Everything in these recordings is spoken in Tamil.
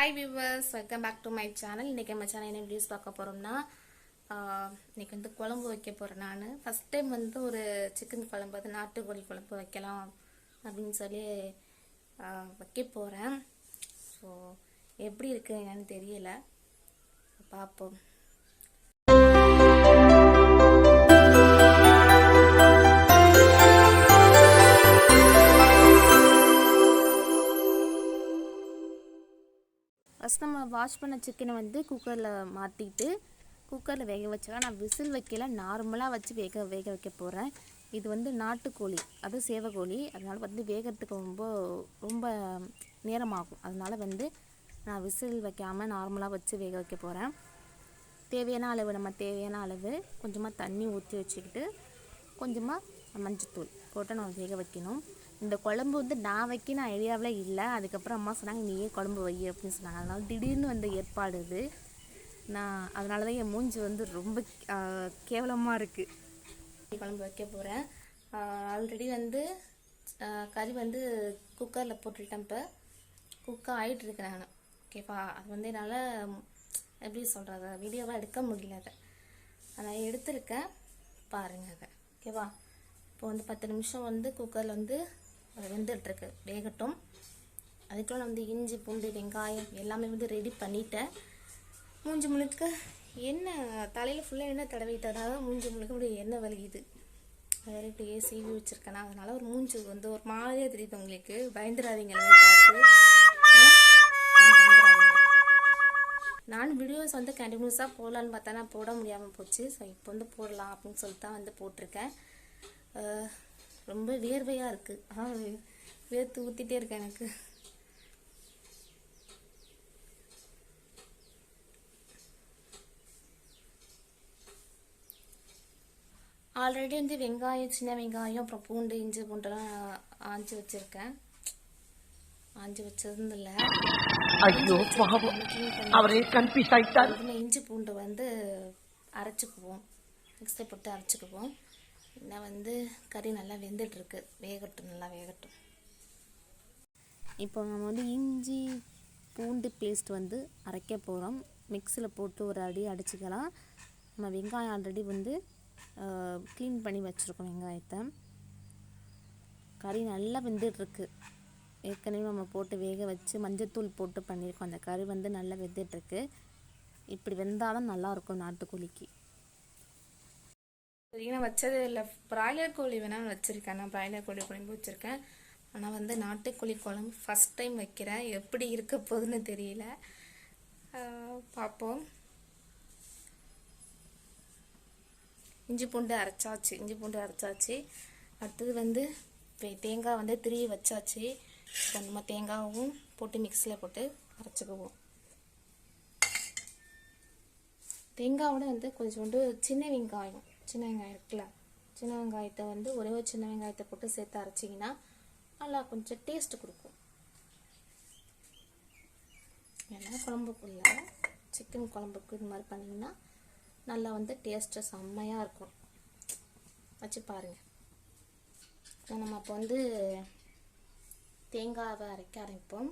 Hi viewers welcome back to my channel இன்றைக்கி நம்ம சேனல் என்ன வீடியோஸ் பார்க்க போகிறோம்னா இன்றைக்கி வந்து குழம்பு வைக்க போகிறேன் நான். ஃபஸ்ட் டைம் வந்து ஒரு சிக்கன் குழம்பு அது நாட்டுக்கோழி குழம்பு வைக்கலாம் அப்படின்னு சொல்லி வைக்க போகிறேன் ஸோ எப்படி இருக்கு என்னன்னு தெரியல. பார்ப்போம். வாஷ் பண்ண சிக்கனை வந்து குக்கரில் மாற்றிட்டு குக்கரில் வேக வச்சிடலாம் நான் விசில் வைக்கல நார்மலாக வச்சு வேக வேக வைக்க போகிறேன் இது வந்து நாட்டுக்கோழி அது சேவக்கோழி. அதனால் வந்து வேகிறதுக்கு ரொம்ப ரொம்ப நேரமாகும். அதனால் வந்து நான் விசில் வைக்காமல் நார்மலாக வச்சு வேக வைக்க போகிறேன் தேவையான அளவு நம்ம தேவையான அளவு கொஞ்சமாக தண்ணி ஊற்றி வச்சுக்கிட்டு கொஞ்சமாக மஞ்சத்தூள் போட்டு நம்ம வேக வைக்கணும். இந்த குழம்பு வந்து நான் வைக்க நான் ஐடியாவில் இல்லை. அதுக்கப்புறம் அம்மா சொன்னாங்க நீயே குழம்பு வை அப்படின்னு சொன்னாங்க. அதனால திடீர்னு வந்த ஏற்பாடு இது. நான் அதனால தான் என் மூஞ்சி வந்து ரொம்ப கேவலமாக இருக்குது குழம்பு வைக்க போகிறேன் ஆல்ரெடி வந்து கறி வந்து குக்கரில் போட்டுட்டேன் இப்போ. குக்கர் ஆகிட்டு நான். ஓகேவா அது வந்து என்னால் எப்படி சொல்கிறது வீடியோவாக எடுக்க முடியல அதை. நான் எடுத்திருக்கேன். பாருங்கள் அதை. ஓகேவா இப்போ வந்து பத்து நிமிஷம் வந்து குக்கரில் வந்து அது வெந்துட்டுருக்கு. வேகட்டும். அதுக்குள்ள நான் வந்து இஞ்சி பூண்டு வெங்காயம் எல்லாமே வந்து ரெடி பண்ணிட்டேன். மூஞ்சி முழுக்க எண்ணெய் தலையில் ஃபுல்லாக எண்ணெய் தடவிட்டதால மூஞ்சி முழுக்க இப்படி எண்ணெய் வலிக்குது. வேறு இப்படியே சீவி வச்சுருக்கேன் அதனால் ஒரு மூஞ்சி வந்து ஒரு மாதிரியே தெரியுது உங்களுக்கு. பயந்துடாதீங்க பார்த்து. பயந்துடாதீங்க? நான் வீடியோஸ் வந்து கண்டினியூஸாக போடலான்னு பார்த்தா நான் போட முடியாமல் போச்சு. ஸோ இப்போ வந்து போடலாம் அப்படின்னு சொல்லிட்டு தான் வந்து போட்டிருக்கேன். ரொம்ப வேர்வையாக இருக்குது ஆ வேர்த்து ஊற்றிட்டே இருக்கேன் எனக்கு. ஆல்ரெடி வந்து வெங்காயம் சின்ன வெங்காயம் அப்புறம் பூண்டு இஞ்சி பூண்டெல்லாம் ஆஞ்சி வச்சுருக்கேன். ஆஞ்சி வச்சதும் இல்லை ஐயோ அவரே கன்ஃபியூஸ் ஆயிட்டார். இதுல இஞ்சி பூண்டு வந்து அரைச்சிக்குவோம். மிக்ஸில் போட்டு அரைச்சிக்குவோம். இன்னும் வந்து கறி நல்லா வெந்துட்டுருக்கு. வேகட்டும் நல்லா வேகட்டும். இப்போ நம்ம வந்து இஞ்சி பூண்டு பேஸ்ட் வந்து அரைக்க போகிறோம் மிக்ஸியில் போட்டு ஒரு அடி அடிச்சுக்கலாம். நம்ம வெங்காயம் ஆல்ரெடி வந்து க்ளீன் பண்ணி வச்சுருக்கோம் வெங்காயத்தை. கறி நல்லா வெந்துட்டுருக்கு. ஏற்கனவே நம்ம போட்டு வேக வச்சு மஞ்சத்தூள் போட்டு பண்ணியிருக்கோம். அந்த கறி வந்து நல்லா வெந்துட்டுருக்கு. இப்படி வெந்தால் தான் நல்லாயிருக்கும் நாட்டுக்கோழிக்கு. நான் வச்சதே இல்லை ப்ராய்லர் கோழி வேணால் வச்சுருக்கேன். நான் ப்ராய்லர் கோழி குழம்பு வச்சுருக்கேன். ஆனால் வந்து நாட்டுக்கோழி குழம்பு ஃபஸ்ட் டைம் வைக்கிறேன். எப்படி இருக்க போகுதுன்னு தெரியல. பார்ப்போம் இஞ்சி பூண்டு அரைச்சாச்சு. இஞ்சி பூண்டு அரைச்சாச்சு. அடுத்தது வந்து தேங்காய் வந்து திருவி வச்சாச்சு. இப்போ நம்ம தேங்காவும் போட்டு மிக்ஸியில் போட்டு அரைச்சிக்குவோம். தேங்காவோட வந்து கொஞ்சோண்டு சின்ன வெங்காயம். சின்ன வெங்காயம் இருக்குல்ல சின்ன வெங்காயத்தை வந்து ஒரே ஒரு சின்ன வெங்காயத்தை போட்டு சேர்த்து அரைச்சிங்கன்னா நல்லா கொஞ்சம் டேஸ்ட் கொடுக்கும். எல்லா குழம்புக்குள்ள சிக்கன் குழம்புக்கு இது மாதிரி பண்ணிங்கன்னா நல்லா வந்து டேஸ்ட்டு செம்மையாக இருக்கும். வச்சு பாருங்கள் நம்ம அப்போ வந்து தேங்காவை அரைக்க ஆரம்பிப்போம்.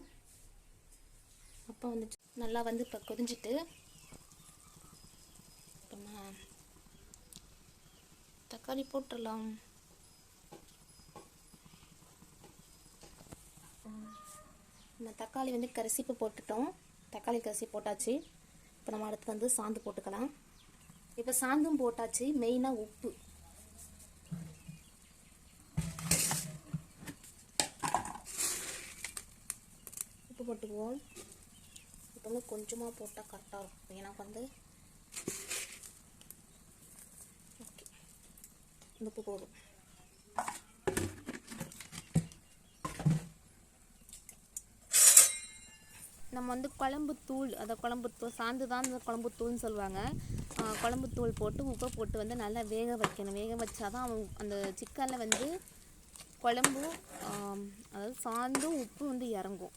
அப்போ வந்து நல்லா வந்து இப்போ கொதிஞ்சிட்டு அப்புறமா தக்காளி போட்டுடலாம். நம்ம தக்காளி வந்து கரிசிப்பு போட்டுட்டோம். தக்காளி கரிசி போட்டாச்சு. இப்போ நம்ம அடுத்து வந்து சாந்து போட்டுக்கலாம். இப்போ சாந்தும் போட்டாச்சு. மெயினாக உப்பு. உப்பு போட்டுக்குவோம். இப்போ வந்து கொஞ்சமாக போட்டால் கரெக்டாக இருக்கும். ஏன்னா வந்து ஓகே இந்த உப்பு போதும் நம்ம வந்து குழம்பு தூள் அதை குழம்பு தூள் சாந்து தான் அந்த குழம்பு தூள்னு சொல்லுவாங்க. குழம்பு தூள் போட்டு உப்பை போட்டு வந்து நல்லா வேக வைக்கணும். வேக வச்சாதான் அவன் அந்த சிக்கனில் வந்து குழம்பும் அதாவது சாந்தும் உப்பு வந்து இறங்கும்.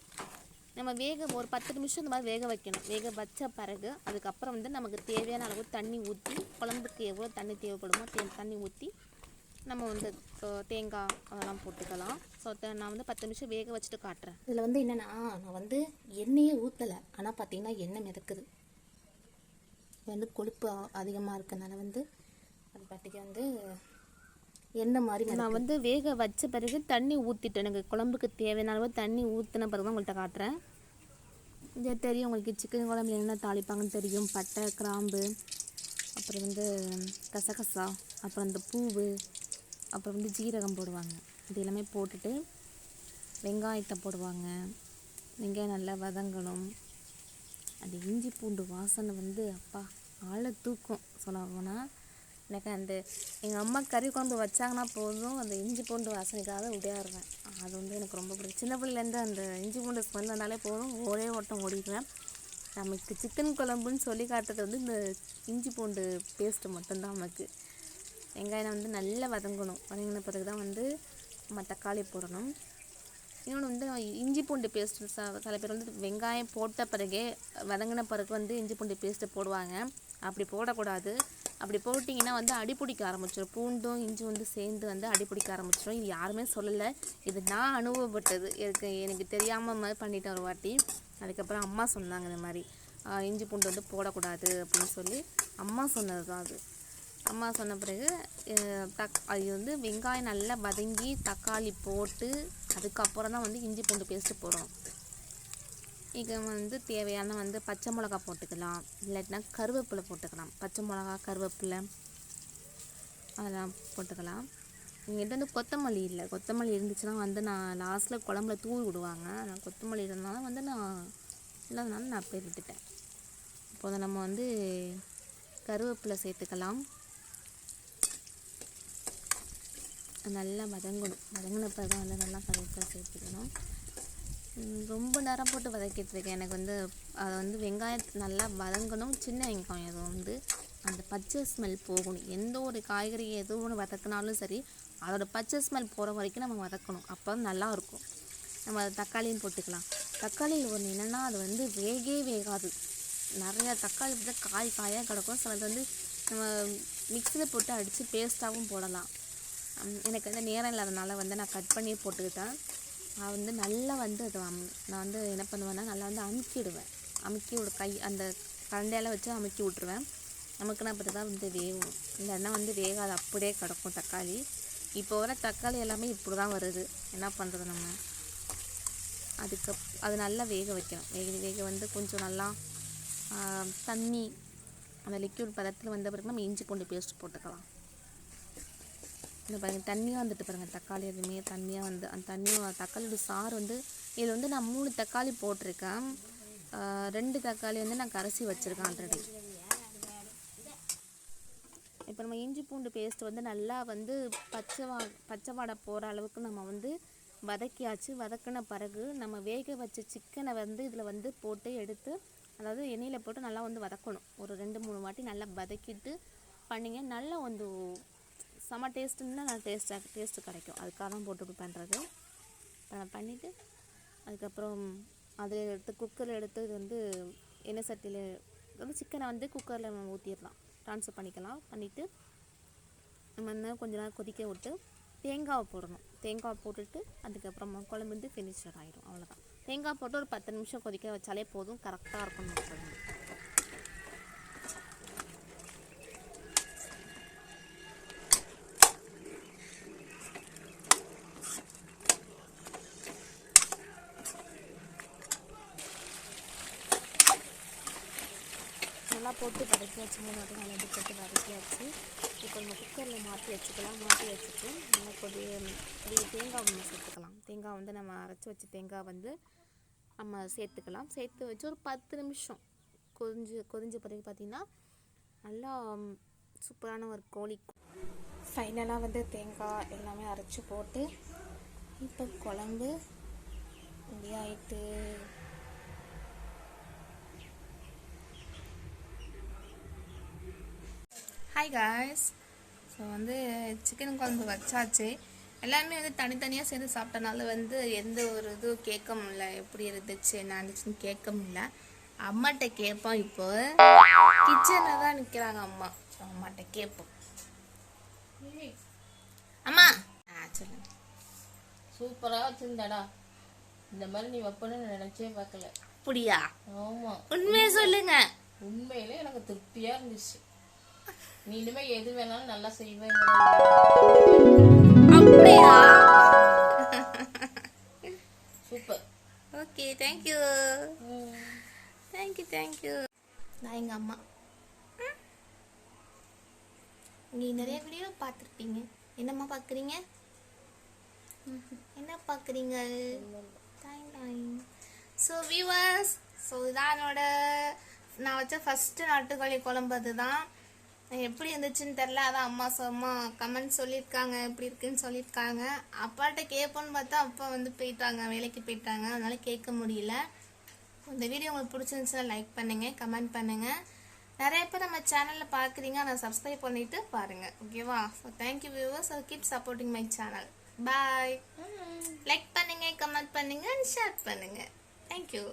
நம்ம வேக ஒரு பத்து நிமிஷம் இந்த மாதிரி வேக வைக்கணும். வேக வச்ச பிறகு அதுக்கப்புறம் வந்து நமக்கு தேவையான அளவு தண்ணி ஊற்றி குழம்புக்கு எவ்வளோ தண்ணி தேவைப்படுமோ தண்ணி ஊற்றி நம்ம வந்து தேங்காய் அதெல்லாம் போட்டுக்கலாம். ஸோ நான் வந்து பத்து நிமிஷம் வேக வச்சுட்டு காட்டுறேன். இதில் வந்து என்னென்னா நான் வந்து எண்ணெயே ஊற்றலை ஆனால் பார்த்தீங்கன்னா எண்ணெய் மிதக்குது. வந்து கொழுப்பு அதிகமாக இருக்கனால வந்து அது பாட்டுக்கு வந்து எண்ணெய் மாதிரி நான் வந்து வேக வச்ச பிறகு தண்ணி ஊற்றிட்டேன் எனக்கு குழம்புக்கு தேவையான அளவு தண்ணி ஊற்றின பிறகு தான் உங்கள்கிட்ட காட்டுறேன். இது தெரியும் உங்களுக்கு. சிக்கன் குழம்புல என்ன தாளிப்பாங்கன்னு தெரியும். பட்டை கிராம்பு அப்புறம் வந்து கசகசா அப்புறம் இந்த பூவு அப்புறம் வந்து ஜீரகம் போடுவாங்க. இது எல்லாமே போட்டுட்டு வெங்காயத்தை போடுவாங்க. வெங்காயம் நல்லா வதங்கணும். அந்த இஞ்சி பூண்டு வாசனை வந்து அப்பா ஆளை தூக்கும். சொல்ல போனால் எனக்கு அந்த எங்கள் அம்மா கறி குழம்பு வச்சாங்கன்னா போதும். அந்த இஞ்சி பூண்டு வாசனைக்காக உடையாடுவேன் அது வந்து எனக்கு ரொம்ப பிடிக்கும். சின்ன பிள்ளைலேருந்து அந்த இஞ்சி பூண்டு ஸ்மெல் வந்தாலே போதும். ஒரே ஓட்டம் ஓடிடுவேன். நமக்கு சிக்கன் குழம்புன்னு சொல்லி காட்டுறது வந்து இந்த இஞ்சி பூண்டு பேஸ்ட்டு மட்டும்தான் நமக்கு. வெங்காயம் வந்து நல்லா வதங்கணும். வதங்கின பிறகு தான் வந்து நம்ம தக்காளி போடணும். இன்னொன்று வந்து இஞ்சி பூண்டு பேஸ்ட்டு ச சில பேர் வந்து வெங்காயம் போட்ட பிறகே வதங்கின பிறகு வந்து இஞ்சி பூண்டு பேஸ்ட்டு போடுவாங்க. அப்படி போடக்கூடாது. அப்படி போட்டிங்கன்னா வந்து அடிப்பிடிக்க ஆரம்பிச்சிடும் பூண்டும் இஞ்சி வந்து சேர்ந்து வந்து அடிப்பிடிக்க ஆரம்பிச்சிடும் இது யாருமே சொல்லலை. இது நான் அனுபவப்பட்டது. எனக்கு எனக்கு தெரியாமல் மாதிரி பண்ணிட்டேன் ஒரு வாட்டி. அதுக்கப்புறம் அம்மா சொன்னாங்க இந்த மாதிரி. இஞ்சி பூண்டு வந்து போடக்கூடாது அப்படின்னு சொல்லி அம்மா சொன்னது தான் அது. அம்மா சொன்ன பிறகு தக் அது வந்து வெங்காயம் நல்லா வதங்கி தக்காளி போட்டு அதுக்கப்புறம் தான் வந்து இஞ்சி பூண்டு பேஸ்ட்டு போடுறோம் இங்கே வந்து தேவையான வந்து பச்சை மிளகா போட்டுக்கலாம். இல்லாட்டினா கருவேப்பிலை போட்டுக்கலாம். பச்சை மிளகா கருவேப்பிலை அதெல்லாம் போட்டுக்கலாம். எங்கிட்ட வந்து கொத்தமல்லி இல்லை. கொத்தமல்லி இருந்துச்சுன்னா வந்து நான் லாஸ்ட்டில் குழம்புல தூவி விடுவாங்க. நான் கொத்தமல்லி இருந்தனால வந்து நான் இல்லாதனால நான் அப்படியே விட்டுட்டேன். இப்போது நம்ம வந்து கருவேப்பிலை சேர்த்துக்கலாம். நல்லா வதங்கணும். வதங்கின தான் வந்து நல்லா கருவேப்பிலை சேர்த்துக்கணும். ரொம்ப நேரம் போட்டு வதக்கிட்டு இருக்கேன். எனக்கு வந்து அதை வந்து வெங்காயம் நல்லா வதங்கணும். சின்ன வெங்காயம் அது வந்து. அந்த பச்சை ஸ்மெல் போகணும். எந்த ஒரு காய்கறி எது ஒன்று வதக்கினாலும் சரி அதோட பச்சை ஸ்மெல் போகிற வரைக்கும் நம்ம வதக்கணும். அப்போ தான் நல்லாயிருக்கும் நம்ம அதை தக்காளியும் போட்டுக்கலாம். தக்காளியில் ஒன்று என்னென்னா அது வந்து வேகவே வேகாது. நிறையா தக்காளி பார்த்தா காய் காயாக கிடக்கும். சிலது வந்து நம்ம மிக்சியில் போட்டு அடித்து பேஸ்ட்டாகவும் போடலாம். எனக்கு வந்து நேரம் இல்லாதனால வந்து நான் கட் பண்ணி போட்டுக்கிட்டேன். நான் வந்து நல்லா வந்து அது நான் வந்து என்ன பண்ணுவேன்னா நல்லா வந்து அமுக்கிடுவேன். அமுக்கி விட கை அந்த கரண்டையால் வச்சு அமுக்கி விட்ருவேன் நமக்குன்னா அப்படி தான் வந்து வேகும். இல்லைன்னா வந்து வேகாது. அப்படியே கிடக்கும் தக்காளி. இப்போ வர தக்காளி எல்லாமே இப்படி தான் வருது. என்ன பண்ணுறது நம்ம? அதுக்கு அது நல்லா வேக வைக்கணும். வேக வேக வந்து கொஞ்சம் நல்லா தண்ணி அந்த லிக்யூட் பதத்தில் வந்த பிறகு நம்ம இஞ்சி பூண்டு பேஸ்ட் போட்டுக்கலாம். இந்த பாருங்கள் தண்ணியாக வந்துட்டு பாருங்கள் தக்காளி எதுவுமே தண்ணியாக வந்து அந்த தண்ணியும் தக்காளியோட சாறு வந்து இதில் வந்து நான் மூணு தக்காளி போட்டிருக்கேன். ரெண்டு தக்காளி வந்து நான் கரைசி வச்சுருக்கேன் ஆல்ரெடி இப்போ நம்ம இஞ்சி பூண்டு பேஸ்ட் வந்து நல்லா வந்து பச்சை வா பச்சை வாடை போகிற அளவுக்கு நம்ம வந்து வதக்கியாச்சு. வதக்கின பிறகு நம்ம வேக வச்ச சிக்கனை வந்து இதில் வந்து போட்டு எடுத்து அதாவது எண்ணெயில் போட்டு நல்லா வந்து வதக்கணும். ஒரு ரெண்டு மூணு வாட்டி நல்லா வதக்கிட்டு பண்ணிங்க நல்லா வந்து செம டேஸ்ட்டுன்னா நான் டேஸ்ட்டாக டேஸ்ட்டு கிடைக்கும். அதுக்காக தான் போட்டு பண்ணுறது பண்ணிவிட்டு அதுக்கப்புறம் அதில் எடுத்து குக்கரில் எடுத்து இது வந்து எண்ணெய் சட்டியில் வந்து சிக்கனை வந்து குக்கரில் நம்ம ஊற்றிடலாம் ட்ரான்ஸ்ஃபர் பண்ணிக்கலாம். பண்ணிவிட்டு நம்ம வந்து கொஞ்ச நேரம் கொதிக்க விட்டு தேங்காவை போடணும். தேங்காய் போட்டுட்டு அதுக்கப்புறமா குழம்பு வந்து ஃபினிஷர் ஆகிடும் அவ்வளோதான் தேங்காய் போட்டு ஒரு பத்து நிமிஷம் கொதிக்க வச்சாலே போதும். கரெக்டாக இருக்கும் போட்டு வதக்கியாச்சு மூணு வாட்டி நல்லா இது போட்டு வதக்கியாச்சு இப்போ நம்ம குக்கரில் மாற்றி வச்சுக்கலாம். மாற்றி வச்சுட்டு நம்ம கொடிய கொதி தேங்காய் ஒன்று சேர்த்துக்கலாம். தேங்காய் வந்து நம்ம அரைச்சி வச்ச தேங்காய் வந்து நம்ம சேர்த்துக்கலாம். சேர்த்து வச்சு ஒரு பத்து நிமிஷம் கொதிஞ்சு கொதிஞ்ச பிறகு பார்த்திங்கன்னா நல்லா சூப்பரான ஒரு கோழி ஃபைனலாக வந்து தேங்காய் எல்லாமே அரைச்சி போட்டு இப்போ குழம்பு ரெடி ஆயிட்டு ஹாய் காய்ஸ் ஸோ வந்து சிக்கன் குழம்பு வச்சாச்சு. எல்லாருமே வந்து தனித்தனியாக சேர்ந்து சாப்பிட்டனால வந்து எந்த ஒரு இதுவும் கேட்க முடியல. எப்படி இருந்துச்சு என்ன இருந்துச்சுன்னு கேட்க முடியல. அம்மாட்ட கேட்போம் இப்போ. கிச்சனில் தான் நிற்கிறாங்க அம்மா. ஸோ அம்மாட்ட கேட்போம். அம்மா. ஆ சொல்லுங்க. சூப்பராக வச்சிருந்தாடா. இந்த மாதிரி நீ வைப்பன்னு நான் நினைச்சே பார்க்கல. அப்படியா? ஆமா. உண்மையை சொல்லுங்க. உண்மையிலே எனக்கு திருப்தியா இருந்துச்சு. நீ இனிமே எது வேணாலும் நல்லா செய்வேன் அப்படியா? Super. Okay thank you thank you thank you நான் எங்கள் அம்மா. ம். நீ நிறைய வீடியோ பார்த்துருப்பீங்க. என்னம்மா பார்க்குறீங்க? என்ன பார்க்குறீங்க? ஸோ வியூவர்ஸ் ஸோ இதான் என்னோட நான் வச்ச ஃபஸ்ட்டு நாட்டுக்கோழி குழம்பு அதுதான். எப்படி இருந்துச்சுன்னு தெரில அதான் அம்மா சும்மா கமெண்ட் சொல்லியிருக்காங்க எப்படி இருக்குன்னு சொல்லியிருக்காங்க. அப்பாட்ட கேட்போன்னு பார்த்தா அப்பா வந்து போயிட்டாங்க வேலைக்கு போயிட்டாங்க. அதனால கேட்க முடியல. இந்த வீடியோ உங்களுக்கு பிடிச்சிருந்துச்சுன்னா லைக் பண்ணுங்க கமெண்ட் பண்ணுங்க. நிறைய பேர் நம்ம சேனலில் பார்க்குறீங்க நான் சப்ஸ்கிரைப் பண்ணிட்டு பாருங்க. ஓகேவா so thank you viewers keep supporting my channel bye like பண்ணுங்க கமெண்ட் பண்ணுங்க ஷேர் பண்ணுங்க. Thank you